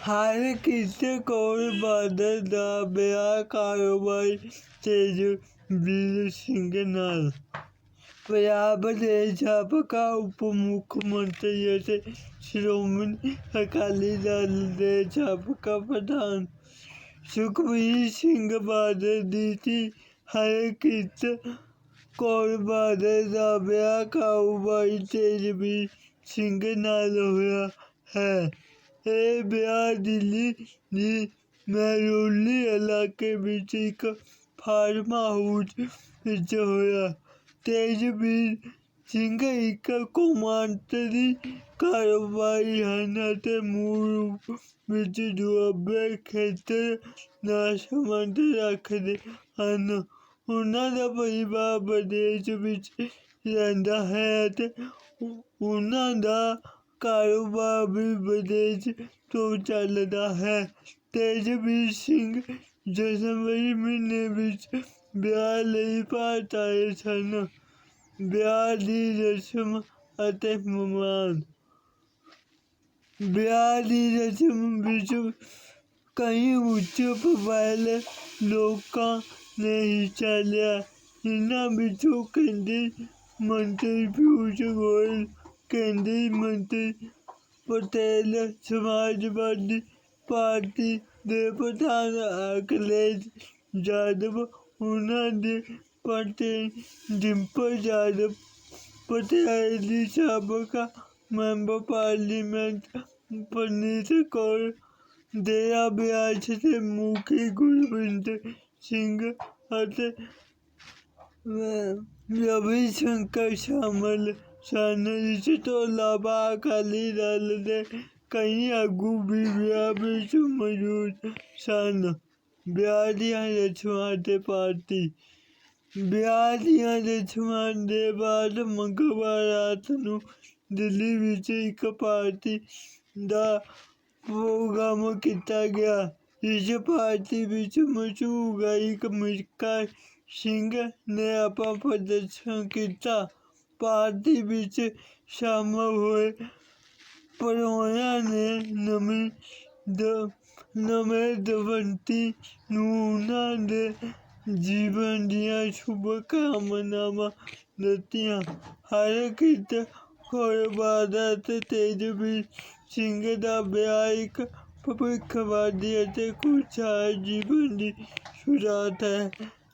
ਹਰ ਕਿਸੇ ਕੋਲ ਬਾਦਲ ਦਾ ਵਿਆਹ ਕਾਰੋਬਾਰ ਤੇਜਵੀਰ ਸਿੰਘ ਨਾਲ ਪੰਜਾਬ ਦੇ ਸਾਬਕਾ ਉਪ ਮੁੱਖ ਮੰਤਰੀ ਅਤੇ ਸ਼੍ਰੋਮਣੀ ਅਕਾਲੀ ਦਲ ਦੇ ਸਾਬਕਾ ਪ੍ਰਧਾਨ ਸੁਖਬੀਰ ਸਿੰਘ ਬਾਦਲ ਦੀ ਧੀ ਹਰਕਿਰਤ ਕੌਰ ਬਾਦਲ ਦਾ ਵਿਆਹ ਕਾਰੋਬਾਰੀ ਤੇਜਵੀਰ ਸਿੰਘ ਨਾਲ ਹੋਇਆ ਹੈ ਇਹ ਵਿਆਹ ਦਿੱਲੀ ਦੀ ਮਹਿਰੌਲੀ ਇਲਾਕੇ ਵਿੱਚ ਇੱਕ ਫਾਰਮ ਹਾਊਸ ਵਿੱਚ ਹੋਇਆ। ਤੇਜਵੀਰ ਸਿੰਘ ਇੱਕ ਕੌਮਾਂਤਰੀ ਕਾਰੋਬਾਰੀ ਹਨ ਅਤੇ ਮੂਲ ਰੂਪ ਵਿੱਚ ਦੁਆਬੇ ਖੇਤਰ ਨਾਲ ਸੰਬੰਧ ਰੱਖਦੇ ਹਨ। ਉਹਨਾਂ ਦਾ ਪਰਿਵਾਰ ਵਿਦੇਸ਼ ਵਿੱਚ ਰਹਿੰਦਾ ਹੈ ਅਤੇ ਉਹਨਾਂ ਦਾ ਕਾਰੋਬਾਰ ਵੀ ਵਿਦੇਸ਼ ਤੋਂ ਚੱਲਦਾ ਹੈ ਤੇਜਵੀਰ ਸਿੰਘ ਜਨਵਰੀ ਮਹੀਨੇ ਵਿੱਚ ਵਿਆਹ ਲਈ ਭਾਰਤ ਆਏ ਸਨ ਵਿਆਹ ਦੀ ਰਸਮ ਅਤੇ ਮਹਿਮਾਨ ਵਿਆਹ ਦੀ ਰਸਮ ਵਿੱਚ ਕਈ ਉੱਚ ਪ੍ਰੋਫਾਈਲ ਲੋਕਾਂ ਨੇ ਹਿੱਸਾ ਲਿਆ ਇਹਨਾਂ ਵਿੱਚੋਂ ਕੇਂਦਰੀ ਮੰਤਰੀ ਪਿਊਸ਼ ਗੋਇਲ ਕੇਂਦਰੀ ਮੰਤਰੀ ਪਟੇਲ ਸਮਾਜਵਾਦੀ ਪਾਰਟੀ ਦੇ ਪ੍ਰਧਾਨ ਅਖਿਲੇਸ਼ ਯਾਦਵ ਉਹਨਾਂ ਦੇ ਪਤਨੀ ਡਿੰਪਲ ਯਾਦਵ ਪਟਿਆਲੇ ਦੀ ਸਾਬਕਾ ਮੈਂਬਰ ਪਾਰਲੀਮੈਂਟ ਪਰਨੀਤ ਕੌਰ ਦੇਆ ਬਿਆਸ ਦੇ ਮੁਖੀ ਗੁਰਵਿੰਦਰ ਸਿੰਘ ਅਤੇ ਅਹ ਰਵੀ ਸ਼ੰਕਰ ਸ਼ਾਮਲ ਸਨ ਇਸ ਤੋਂ ਇਲਾਵਾ ਅਕਾਲੀ ਦਲ ਦੇ ਕਈ ਆਗੂ ਵੀ ਵਿਆਹ ਵਿੱਚ ਮੌਜੂਦ ਸਨ। ਵਿਆਹ ਦੀਆਂ ਰਸਮਾਂ ਤੇ ਪਾਰਟੀ। ਵਿਆਹ ਦੀਆਂ ਰਸਮਾਂ ਦੇ ਬਾਅਦ ਮੰਗਲਵਾਰ ਰਾਤ ਨੂੰ ਦਿੱਲੀ ਵਿੱਚ ਇੱਕ ਪਾਰਟੀ ਦਾ ਪ੍ਰੋਗਰਾਮ ਕੀਤਾ ਗਿਆ। ਇਸ ਪਾਰਟੀ ਵਿੱਚ ਮਸ਼ਹੂਰ ਗਾਇਕ ਮਿਲਖਾ ਸਿੰਘ ਨੇ ਆਪਣਾ ਪ੍ਰਦਰਸ਼ਨ ਕੀਤਾ। ਪਾਰਟੀ ਵਿੱਚ ਸ਼ਾਮਲ ਹੋਏ। ਪ੍ਰਾਹੁਣਿਆਂ ਨੇ ਨਵੀਂ ਦ, ਨਵੇਂ ਦਵੰਤੀ ਨੂੰ ਉਹਨਾਂ ਦੇ ਜੀਵਨ ਦੀਆਂ ਸ਼ੁਭ ਕਾਮਨਾਵਾਂ ਦਿੱਤੀਆਂ। ਹਰਕਿਰਤ ਕੌਰ ਬਾਦਲ ਅਤੇ ਤੇਜਵੀਰ ਸਿੰਘ ਦਾ ਵਿਆਹ ਇੱਕ ਭਵਿੱਖਵਾਦੀ ਅਤੇ ਖੁਸ਼ਹਾਲ ਜੀਵਨ ਦੀ ਸ਼ੁਰੂਆਤ ਹੈ।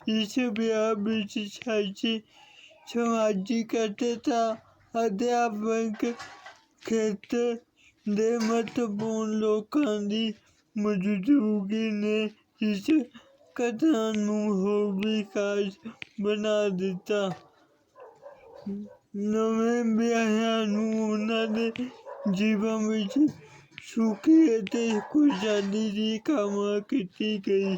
ਇਸ ਵਿਆਹ ਵਿੱਚ ਸਿਆਸੀ ਸਮਾਜਿਕ ਅਤੇ ਤਾਂ ਅਧਿਆਪਕ ਖੇਤਰ ਦੇ ਮਹੱਤਵਪੂਰਨ ਲੋਕਾਂ ਦੀ ਮੌਜੂਦਗੀ ਨੇ ਇਸ ਘਟਨਾ ਨੂੰ ਹੋਰ ਵੀ ਖਾਸ ਬਣਾ ਦਿੱਤਾ। ਨਵੇਂ ਵਿਆਹਿਆਂ ਨੂੰ ਉਹਨਾਂ ਦੇ ਜੀਵਨ ਵਿੱਚ ਸੁਖੀ ਅਤੇ ਖੁਸ਼ਹਾਲੀ ਦੀ ਕਾਮਨਾ ਕੀਤੀ ਗਈ।